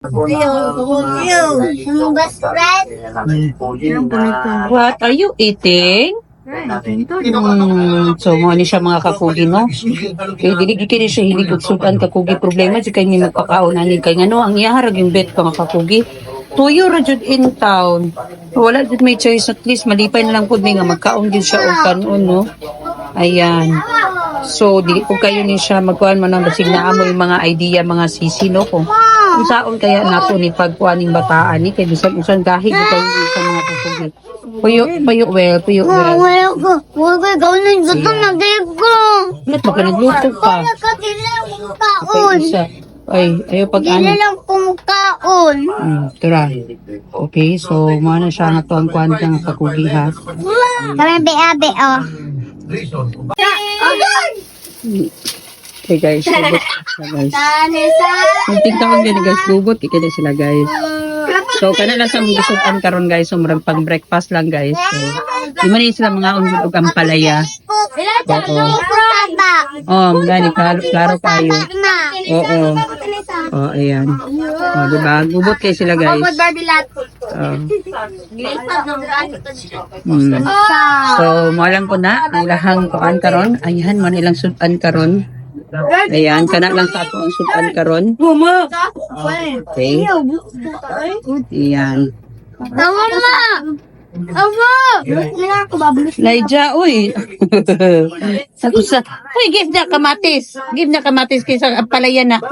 Yung best friend. What are you eating? Hmm, so mo ni siya mga kakugi no. Kay dili kini siya hilig og sudan kakugi problema si kay ni magpakaon ani kay ngano ang iyaharag yung bet ka mga kakugi. Tuyo ra jud in town. Wala jud may choice at least malipay na lang pud mi nga magkaon gyud siya og kanon no. Ayan. So dili ko kayo ni siya magkuan man ang basig na amo mga idea mga sisi no kung kung saon kaya nato ni pagkuan ning bataan ni kay bisan usan gahig kayo sa mga kakugi. Puyo, puyo well, puyo well. Wala ko. Wala ko. Ikaw na yung gutom na din ko. Ba't baka nagluto pa? Wala ka. Dila lang Ay, kaon. Ay, ayaw pag Dila ano. lang kumukaon. Hmm, tira. Okay, so mana siya nga to ang kuhan ka nga kakugi ha. Kami be-abe, oh. Okay guys, subot sila guys. Magtingkaon gani guys, subot kaya na sila guys. So, kana lang sa mga karon guys, so murag pang breakfast lang guys. So, di man sila mga unod og ang palaya. Oo. Oh, gani klaro, klaro kayo. Oo. Oh, ayan. Oh, diba? Gubot kayo sila guys. Oh. Hmm. So, malang ko na, ang lahang kuan karon. Ayan, man ilang sudan karon. Ayan, kana lang sa ato ang sudan karon. Okay. Ayan. Tama ma! Ako babalik. Laija, uy. Sa usa. Uy, give na kamatis. Give na kamatis kaysa palaya na.